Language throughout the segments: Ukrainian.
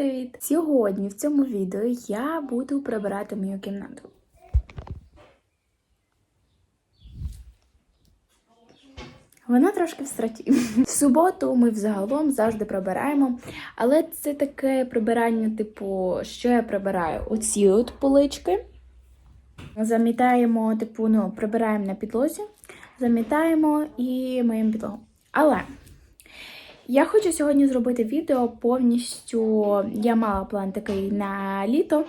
привіт! Сьогодні в цьому відео я буду прибирати мою кімнату. Вона трошки в страті. В суботу ми взагалом завжди прибираємо, але це таке прибирання, типу, що я прибираю? Оці от полички. Замітаємо, типу, ну, прибираємо на підлозі, замітаємо і миємо підлогу. Але я хочу сьогодні зробити відео повністю. Я мала план такий на літо.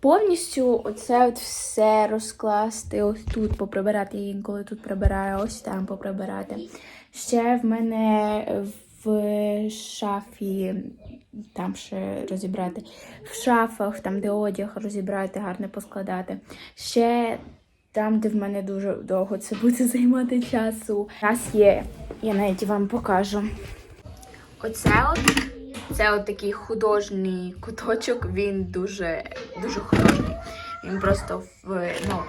Повністю оце от все розкласти. Ось тут поприбирати. Я інколи тут прибираю, ось там поприбирати. Ще в мене в шафі, там ще розібрати, в шафах, там, де одяг розібрати, гарно поскладати. Ще там, де в мене дуже довго це буде займати часу. У нас є, я навіть вам покажу. Оце от, це от такий художній куточок, він дуже, дуже хороший. Він просто в, ну,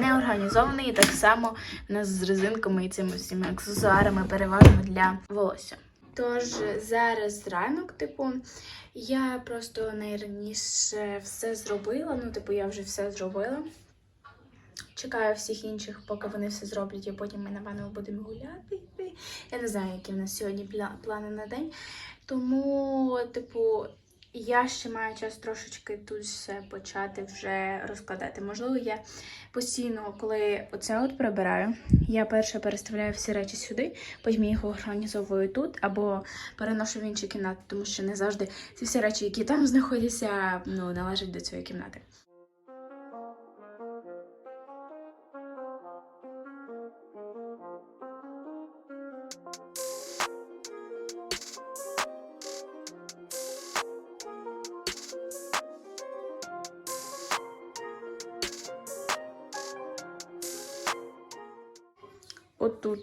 не організований, і так само з резинками і цими всіма аксесуарами переважно для волосся. Тож зараз ранок, типу, я просто найраніше все зробила. Ну, типу, я вже все зробила. Чекаю всіх інших, поки вони все зроблять, і потім ми, напевно, будемо гуляти. Я не знаю, які в нас сьогодні плани на день. Тому, типу, я ще маю час трошечки тут все почати вже розкладати. Можливо, я постійно, коли оце от прибираю, я перше переставляю всі речі сюди, потім їх організовую тут або переношу в інші кімнати, тому що не завжди ці всі речі, які там знаходяться, ну, належать до цієї кімнати.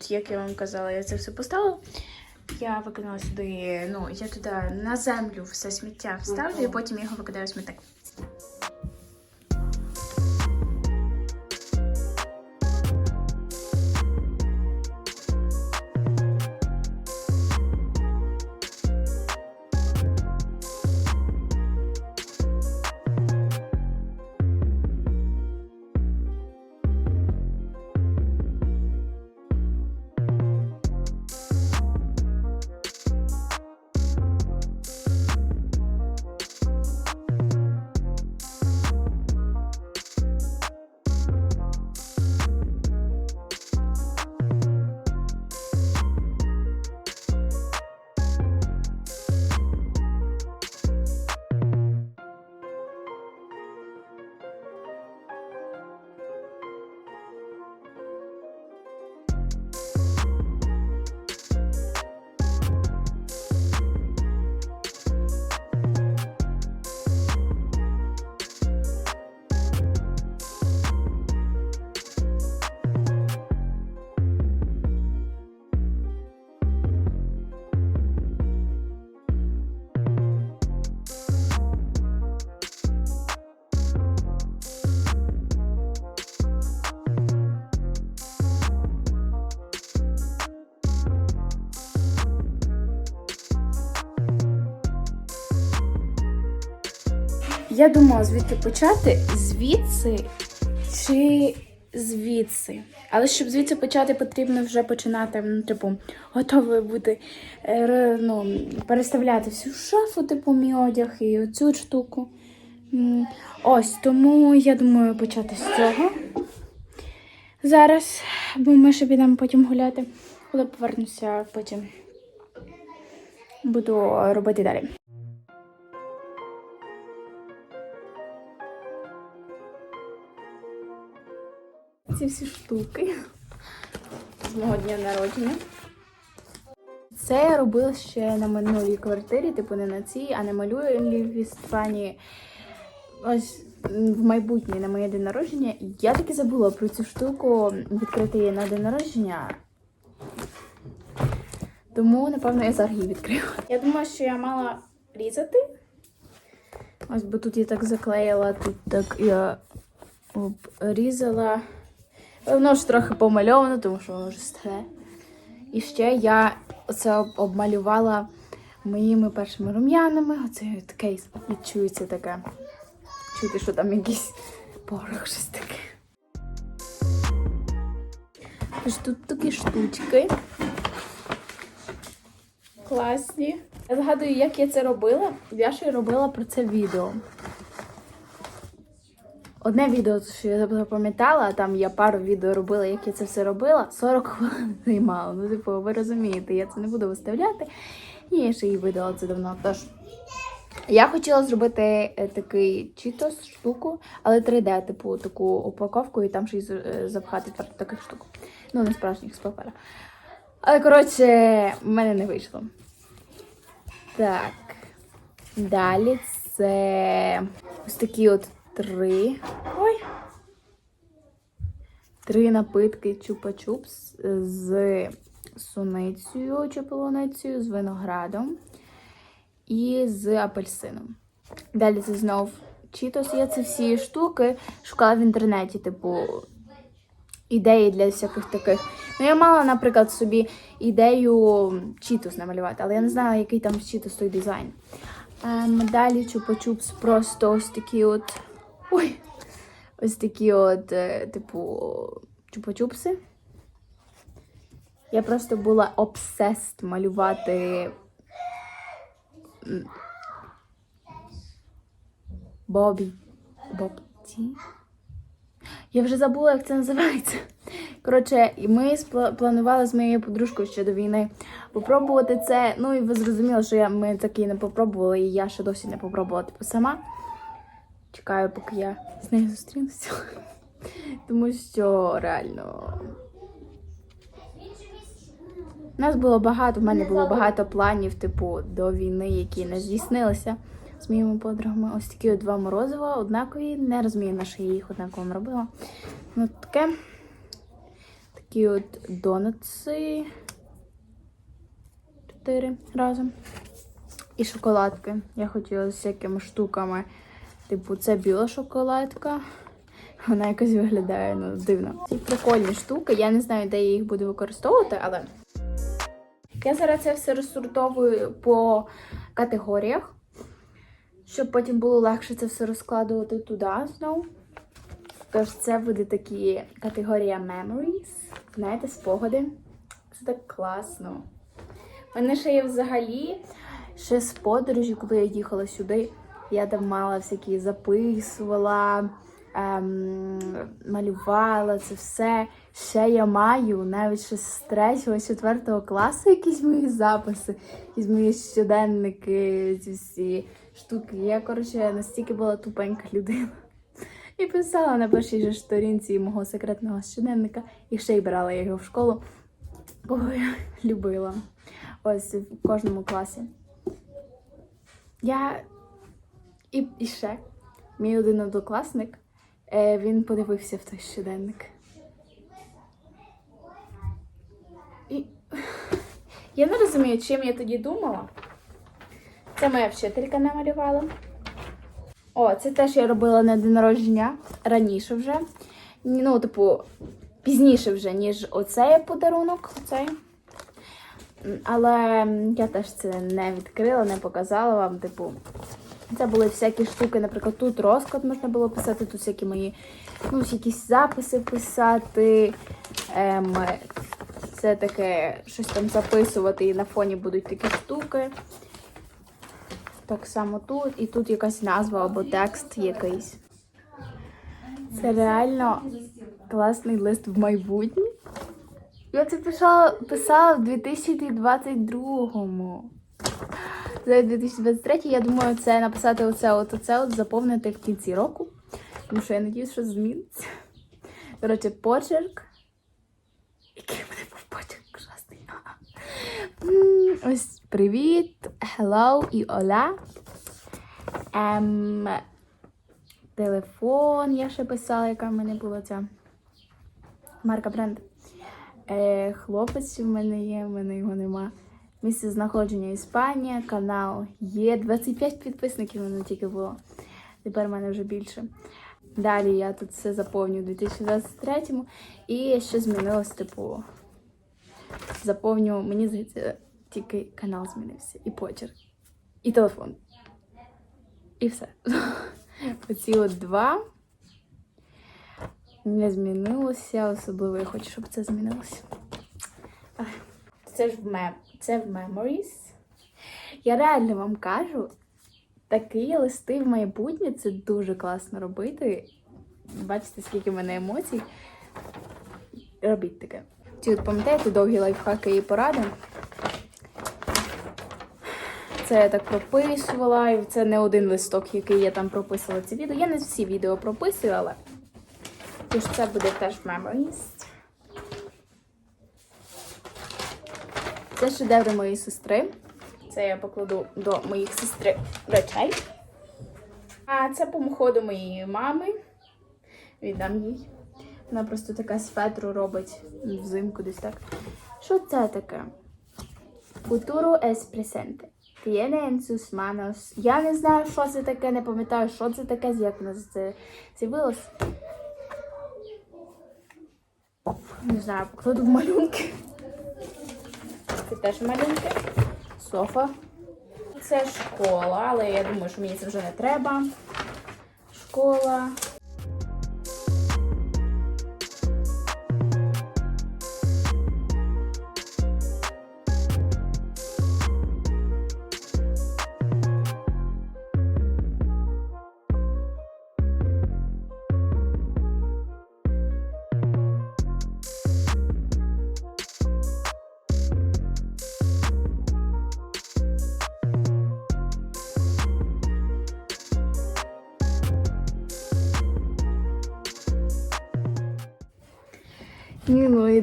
От як я вам казала, я це все поставила. Я викинула сюди, ну, я туди на землю все сміття вставлю і потім його викидаю в смітник. Я думала, звідки почати? Звідси чи звідси? Але щоб звідси почати, потрібно вже починати, ну, типу, готовою бути, е, ну, переставляти всю шафу, типу, мій одяг і оцю штуку. Ось, тому я думаю почати з цього. Зараз, бо ми ще підемо потім гуляти. Коли повернуся, потім буду робити далі. Ці всі штуки з мого дня народження. Це я робила ще на минулій квартирі, типу не на цій, а на малюю Іспанії. Ось в майбутнє на моє день народження. Я таки забула про цю штуку відкрити її на день народження. Тому, напевно, я зараз її відкрию. Я думаю, що я мала різати. Ось, бо тут я так заклеїла, тут так я обрізала. Воно ж трохи помальовано, тому що воно вже старе. І ще я об- обмалювала моїми першими рум'янами. Оце таке відчується таке. Чути, що там якийсь порох, щось таке. Тож тут такі штучки. Класні. Я згадую, як я це робила. Я ще й робила про це відео. Одне відео, що я запам'ятала, там я пару відео робила, як я це все робила. 40 хвилин займало. Ну, типу, ви розумієте, я це не буду виставляти. І я ще її видала це давно. Тож я хотіла зробити е, такий читос штуку, але 3D, типу, таку упаковку, і там й е, запхати таких штук. Ну, не справжніх з папера. Але, коротше, в мене не вийшло. Так. Далі це ось такі от три. Ой. Три напитки чупа-чупс з суницею чи полуницею, з виноградом і з апельсином. Далі це знов чітос. Я ці всі штуки шукала в інтернеті, типу, ідеї для всяких таких. Ну, я мала, наприклад, собі ідею чітос намалювати, але я не знала, який там чітос той дизайн. Ем, далі чупа-чупс просто ось такі от. Ой! Ось такі от, е, типу, чупа-чупси. Я просто була обсест малювати. Бобі. Бобці. Я вже забула, як це називається. Коротше, ми планували з моєю подружкою ще до війни попробувати це. Ну і ви зрозуміли, що я, ми таки не попробували, і я ще досі не попробувала типу, сама. Чекаю, поки я з нею зустрінуся. Тому що реально. У нас було багато, в мене було багато планів, типу, до війни, які не здійснилися з моїми подругами. Ось такі два морозива, однакові. Не розумію, на що я їх однаково робила. Ну, таке. Такі от донатси. Чотири разом. І шоколадки. Я хотіла з всякими штуками. Типу, це біла шоколадка. Вона якось виглядає ну, дивно. Ці прикольні штуки. Я не знаю, де я їх буду використовувати, але я зараз це все розсортовую по категоріях, щоб потім було легше це все розкладувати туди знову. Тож це буде такі категорія memories, знаєте, спогади. Це так класно. У мене ще є взагалі ще з подорожі, коли я їхала сюди, я там мала всякі записувала, ем, малювала це все. Ще я маю навіть з 3-4 класу якісь мої записи, якісь мої щоденники, ці всі штуки. Я, коротше, настільки була тупенька людина. І писала на першій же сторінці мого секретного щоденника, і ще й брала його в школу, кого я любила. Ось в кожному класі. Я і, і ще мій один однокласник, е, він подивився в той щоденник. І я не розумію, чим я тоді думала. Це моя вчителька намалювала. О, це теж я робила на день народження раніше вже. Ну, типу, пізніше вже, ніж оцей подарунок. Оцей. Але я теж це не відкрила, не показала вам. Типу, це були всякі штуки. Наприклад, тут розклад можна було писати, тут всякі мої ну, якісь записи писати. Ем, це таке щось там записувати, і на фоні будуть такі штуки. Так само тут, і тут якась назва або текст якийсь. Це реально класний лист в майбутнє. Я це писала, писала в 2022-му. Зараз 2023 я думаю, це написати оце, от оце, от заповнити в кінці року. Тому що я надіюсь, що зміниться. Коротше, почерк. Який в мене був почерк ужасний. Ось привіт, hello і оля. Ем, телефон я ще писала, яка в мене була ця марка бренд. Е, хлопець в мене є, в мене його нема. Місце знаходження Іспанія, канал є. 25 підписників мене тільки було. Тепер в мене вже більше. Далі я тут все заповню у 2023-му. І ще змінилось, типу, заповню, мені здається, Тільки канал змінився, і почерк, і телефон. І все. Оці от два не змінилося, особливо я хочу, щоб це змінилося. Це ж в мем. Це в Memories. Я реально вам кажу, такі листи в майбутнє це дуже класно робити. Бачите, скільки в мене емоцій. Робіть таке. Ці от пам'ятаєте довгі лайфхаки і поради. Це я так прописувала, і це не один листок, який я там прописувала ці відео. Я не всі відео прописую, але тож це буде теж в Memories. Це шедеври моєї сестри. Це я покладу до моїх сестри речей. А це по ходу моєї мами. Віддам їй. Вона просто така з робить взимку десь так. Що це таке? Es presente. Tiene en sus manos. Я не знаю, що це таке, не пам'ятаю, що це таке, як воно це з'явилось. Не знаю, покладу в малюнки. Це теж малюнки. Софа. Це школа, але я думаю, що мені це вже не треба. Школа.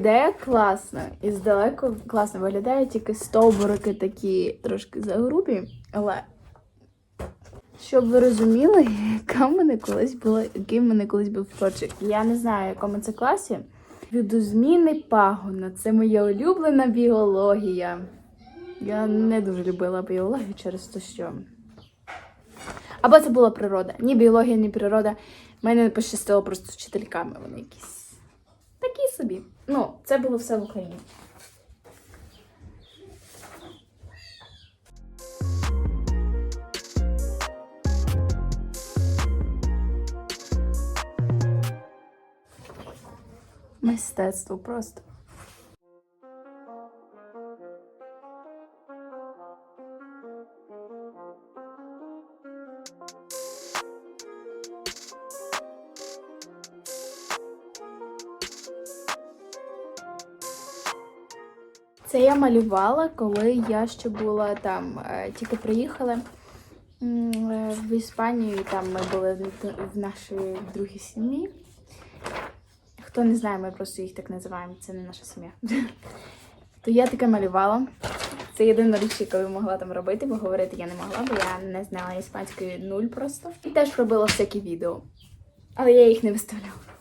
Ідея класна. І здалеку класно виглядає, тільки стовбурики такі трошки загрубі. Але щоб ви розуміли, яка в мене колись була, який в мене колись був точок. Я не знаю, в якому це класі. Видозміни пагона. Це моя улюблена біологія. Я не дуже любила біологію через те, що. Або це була природа. Ні біологія, ні природа. Мене не пощастило просто з вчительками. Вони якісь такі собі. Ну, це було все в Україні. Мистецтво просто. Це я малювала, коли я ще була там, е, тільки приїхали м, е, в Іспанію, і там ми були в нашій другій сім'ї. Хто не знає, ми просто їх так називаємо, це не наша сім'я. То я таке малювала. Це єдина річ, яку я могла там робити, бо говорити я не могла, бо я не знала іспанської нуль просто. І теж робила всякі відео. Але я їх не виставляла.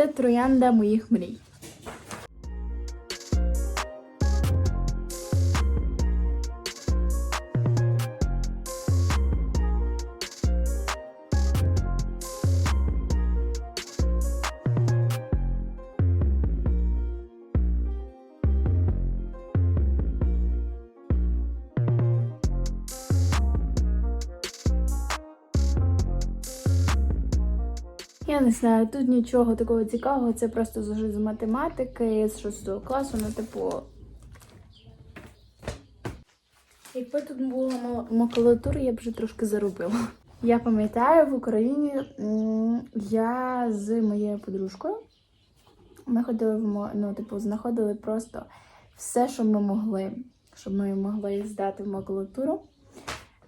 Це троянда моїх мрій. Я не знаю, тут нічого такого цікавого, це просто з математики, з 6 класу, ну, типу. Якби тут була макулатура, я б вже трошки заробила. Я пам'ятаю, в Україні я з моєю подружкою. Ми ходили в ну, типу, знаходили просто все, що ми могли, щоб ми могли здати в макулатуру.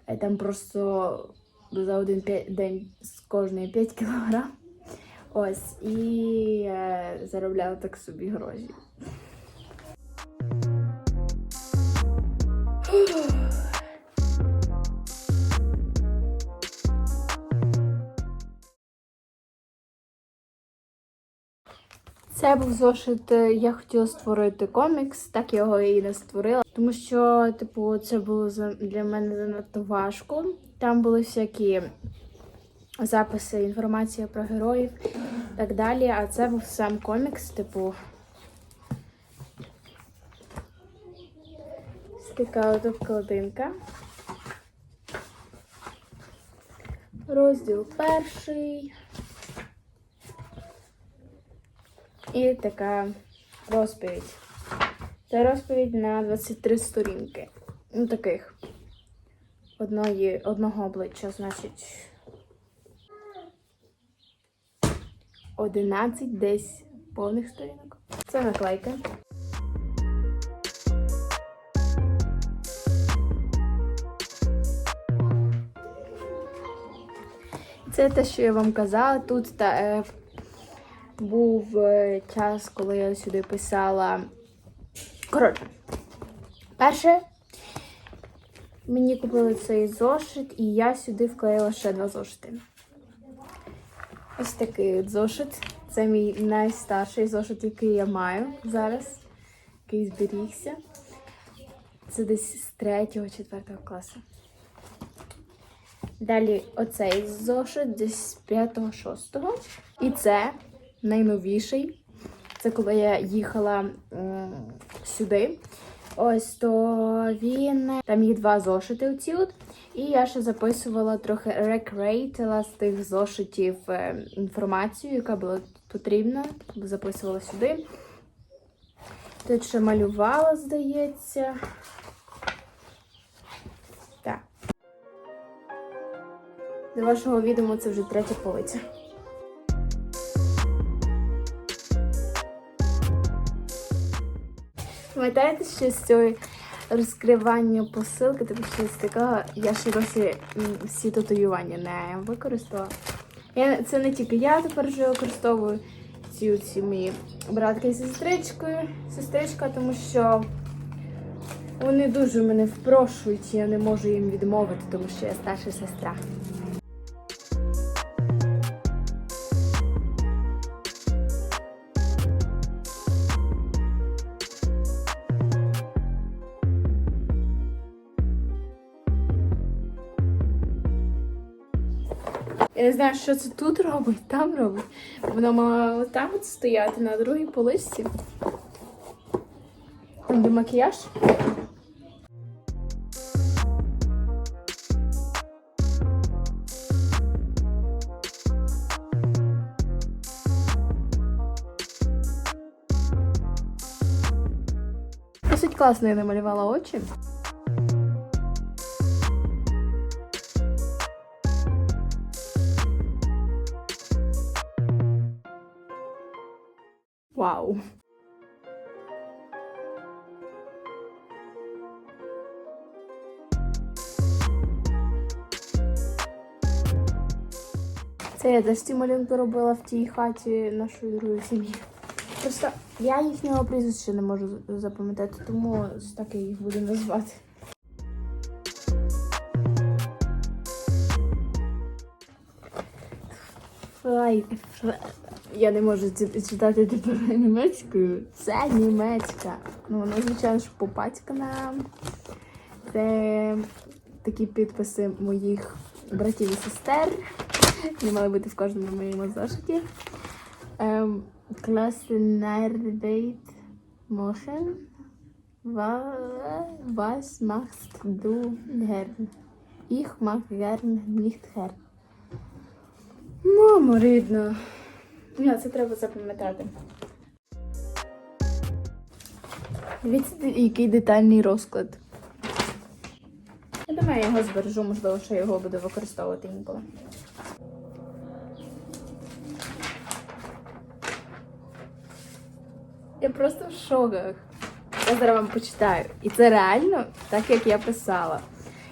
Е, Там просто за один день з кожної 5 кілограм. Ось, і е, заробляла так собі гроші. Це був зошит. е, Я хотіла створити комікс, так його і не створила. Тому що, типу, це було для мене занадто важко. Там були всякі записи, інформація про героїв і так далі. А це був сам комікс, типу. Така от обкладинка. Розділ перший. І така розповідь. Це розповідь на 23 сторінки. Ну, таких. Одної, одного обличчя, значить. 11 десь повних сторінок. Це наклейка. Це те, що я вам казала. Тут та, е, був е, час, коли я сюди писала. Коротше, перше, мені купили цей зошит, і я сюди вклеїла ще два зошити. Ось такий от зошит. Це мій найстарший зошит, який я маю зараз, який зберігся. Це десь з 3-4 класу. Далі оцей зошит десь з 5-6. І це найновіший. Це коли я їхала сюди. Ось то він. Там є два зошити оці от. І я ще записувала трохи рекрейтила з тих зошитів е, інформацію, яка була потрібна. Записувала сюди. Тут ще малювала, здається. Так. Для вашого відомо це вже третя полиця. Пам'ятаєте, що з цього розкривання посилки, типу щось такого, я ще досі всі татуювання не використала. Я, це не тільки я тепер вже використовую ці, ці мої братки і сестричкою, сестричка, тому що вони дуже мене впрошують, я не можу їм відмовити, тому що я старша сестра. Не знаю, що це тут робить, там робить. Воно мало там от стояти на другій поличці. Там де макіяж. Досить класно я намалювала очі. Вау. Це я теж ці малюнки робила в тій хаті нашої другої сім'ї. Просто я їхнього прізвища не можу запам'ятати, тому так я їх буду назвати. Фра- Я не можу читати тепер німецькою. Це німецька. Ну, воно, звичайно, ж попатькана. Це такі підписи моїх братів і сестер. Вони мали бути в кожному моєму зошиті. Ем, Klassenarbeit machen. Wa- Was machst du gern? Ich mag gern nicht gern. Мамо, рідна. Ні, це треба запам'ятати. Дивіться, який детальний розклад. Я думаю, я його збережу, можливо, що я його буду використовувати інколи. Я просто в шоках. Я зараз вам почитаю. І це реально так, як я писала.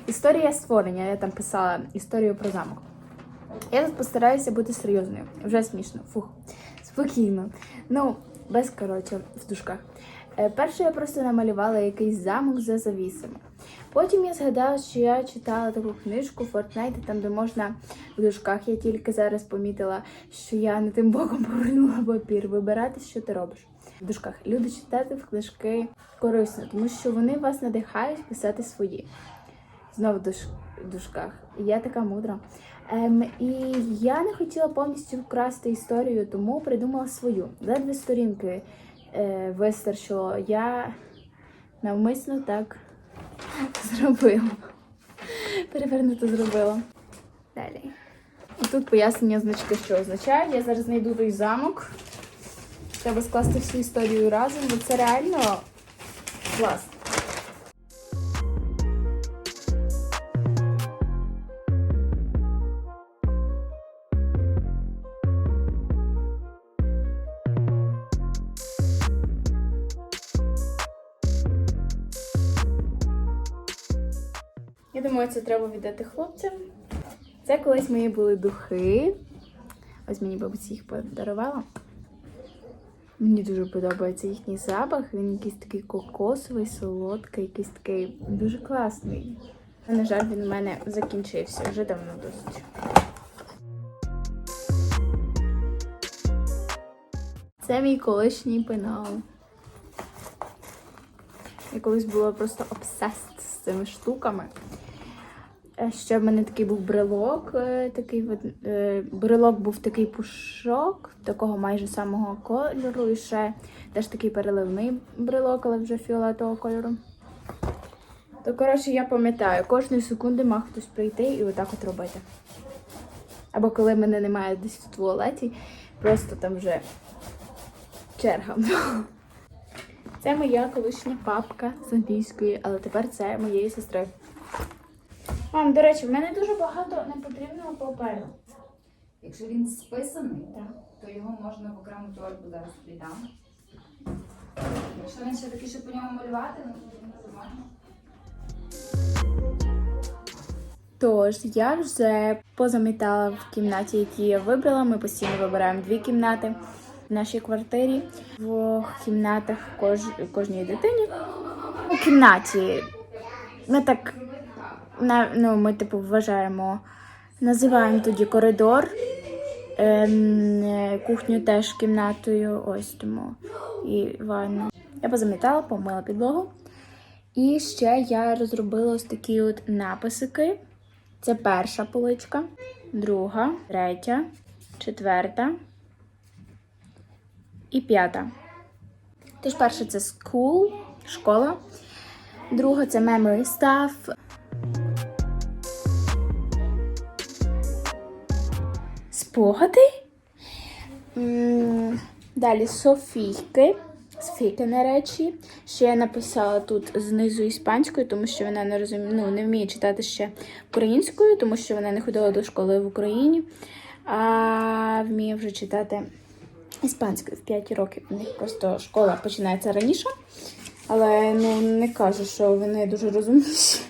Історія створення, я там писала історію про замок. Я тут постараюся бути серйозною. Вже смішно. Фух. Спокійно. Ну, без коротше, в дужках. Е, Перше я просто намалювала якийсь замок за завісами. Потім я згадала, що я читала таку книжку Fortnite, там, де можна в дужках, я тільки зараз помітила, що я не тим боком повернула папір. Вибирати, що ти робиш. В дужках. Люди читати в книжки корисно, тому що вони вас надихають писати свої. Знову в дужках. Я така мудра. Ем, і я не хотіла повністю вкрасти історію, тому придумала свою. Ледве сторінки е, вистачило. Я навмисно так зробила. Перевернуто зробила. Далі. І тут пояснення значки, що означає. Я зараз знайду той замок. Треба скласти всю історію разом, бо це реально клас. Я думаю, це треба віддати хлопцям. Це колись мої були духи. Ось мені бабуся їх подарувала. Мені дуже подобається їхній запах. Він якийсь такий кокосовий, солодкий, якийсь такий дуже класний. На жаль, він у мене закінчився вже давно досить. Це мій колишній пенал. Я колись була просто обсест з цими штуками. Е, Ще в мене такий був брелок. е, Такий е, брелок був такий пушок, такого майже самого кольору. І ще теж такий переливний брелок, але вже фіолетового кольору. То, коротше, я пам'ятаю, кожної секунди мав хтось прийти і отак от робити. Або коли мене немає десь в туалеті, просто там вже черга. Це моя колишня папка з англійської, але тепер це моєї сестри. Мам, до речі, в мене дуже багато непотрібного паперу. Якщо він списаний, Так. то його можна в окрему торбу зараз віддам. Якщо він ще такий, щоб по ньому малювати, ну то нормально. Тож, я вже позамітала в кімнаті, які я вибрала. Ми постійно вибираємо дві кімнати в нашій квартирі. В двох кімнатах кож... кожній дитині. У кімнаті ми так ну, ми типу вважаємо, називаємо тоді коридор. Ем, кухню теж кімнатою, ось тому і ванну. Я позамітала, помила підлогу. І ще я розробила ось такі от написики. Це перша поличка, друга, третя, четверта і п'ята. Тож перша це school, школа. Друга це memory stuff. Спогади. Далі Софійки. Софійки на речі. Ще я написала тут знизу іспанською, тому що вона не розуміє, ну, не вміє читати ще українською, тому що вона не ходила до школи в Україні, а вміє вже читати іспанською в 5 років. У них просто школа починається раніше, але ну, не кажу, що вони дуже розумніші.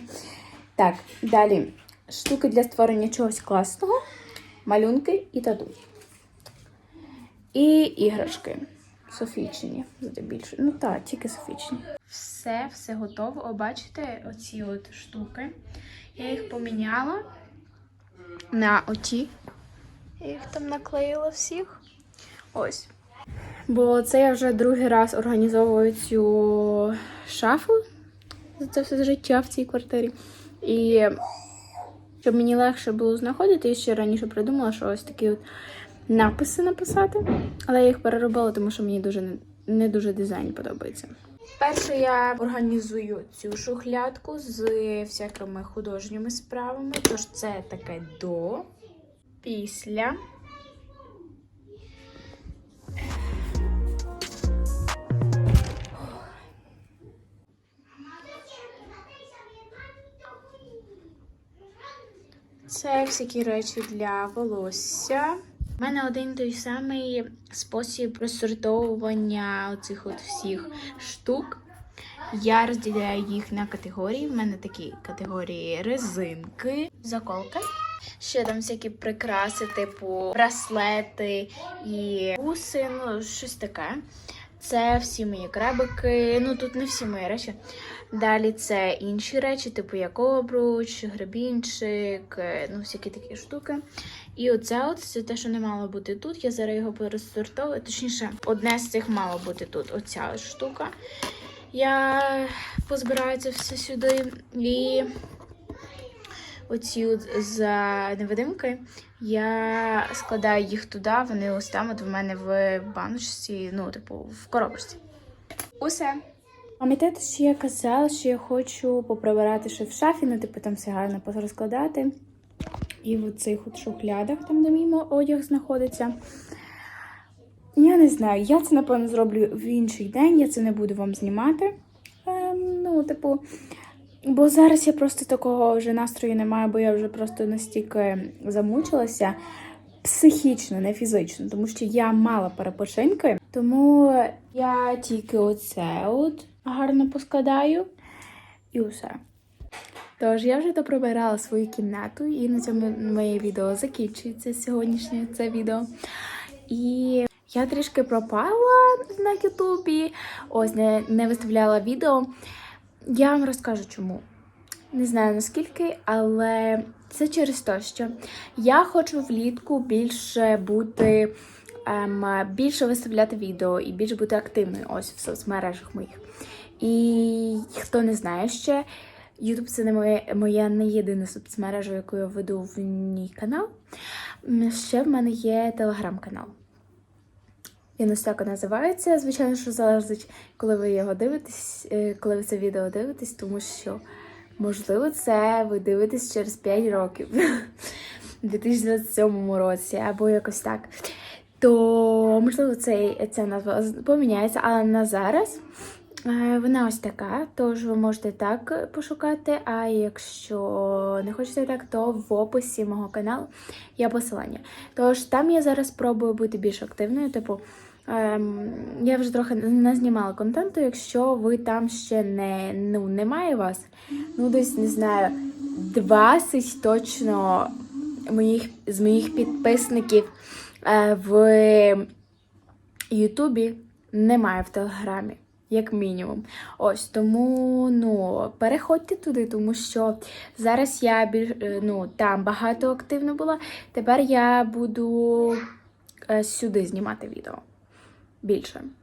Так, далі штуки для створення чогось класного, малюнки і тату. І іграшки. Софійчині, здебільшого. Ну так, тільки софічні. Все, все готово. О, бачите, оці от штуки. Я їх поміняла на оті. Я їх там наклеїла всіх. Ось. Бо це я вже другий раз організовую цю шафу за це все життя в цій квартирі. І щоб мені легше було знаходити, я ще раніше придумала, що ось такі от написи написати. Але я їх переробила, тому що мені дуже не, дуже дизайн подобається. Перше я організую цю шухлядку з всякими художніми справами. Тож це таке до, після. Це всякі речі для волосся. У мене один той самий спосіб розсортовування оцих от всіх штук. Я розділяю їх на категорії. В мене такі категорії резинки, заколки. Ще там всякі прикраси, типу браслети і буси, ну щось таке. Це всі мої крабики. Ну тут не всі мої речі. Далі це інші речі, типу як обруч, гребінчик, е, ну всякі такі штуки. І оце от це те, що не мало бути тут. Я зараз його пересортовую. Точніше, одне з цих мало бути тут. Оця штука. Я позбираю це все сюди і оці за невидимки. Я складаю їх туди, вони ось там от в мене в баночці, ну, типу, в коробочці. Усе. Пам'ятаєте, що я казала, що я хочу поприбирати ще в шафі, ну, типу, там все гарно розкладати. І в цих шухлядах, там, де мій одяг знаходиться. Я не знаю, я це, напевно, зроблю в інший день, я це не буду вам знімати. Ем, ну, типу, бо зараз я просто такого вже настрою не маю, бо я вже просто настільки замучилася психічно, не фізично, тому що я мала перепочинки. Тому я тільки оце от гарно поскладаю і усе. Тож я вже доприбирала свою кімнату, і на цьому моє відео закінчується сьогоднішнє це відео. І я трішки пропала на Ютубі, ось не, не виставляла відео. Я вам розкажу чому. Не знаю наскільки, але це через те, що я хочу влітку більше бути, ем, більше виставляти відео і більше бути активною ось в соцмережах моїх. І хто не знає ще, YouTube це не моє, моя не єдина соцмережа, яку я веду в ній канал. Ще в мене є телеграм-канал. Він ось так називається. Звичайно, що залежить, коли ви його дивитесь, е, коли ви це відео дивитесь, тому що, можливо, це ви дивитесь через 5 років у 2027 році, або якось так. То, можливо, цей, ця назва поміняється, але на зараз е, вона ось така, тож ви можете так пошукати. А якщо не хочете так, то в описі мого каналу є посилання. Тож там я зараз спробую бути більш активною. Типу, я вже трохи не знімала контенту. Якщо ви там ще не ну, немає вас, ну десь не знаю, 20 точно моїх з моїх підписників е, в Ютубі немає в Телеграмі. Як мінімум. Ось тому ну переходьте туди, тому що зараз я більш е, ну там багато активно була. Тепер я буду е, сюди знімати відео більше.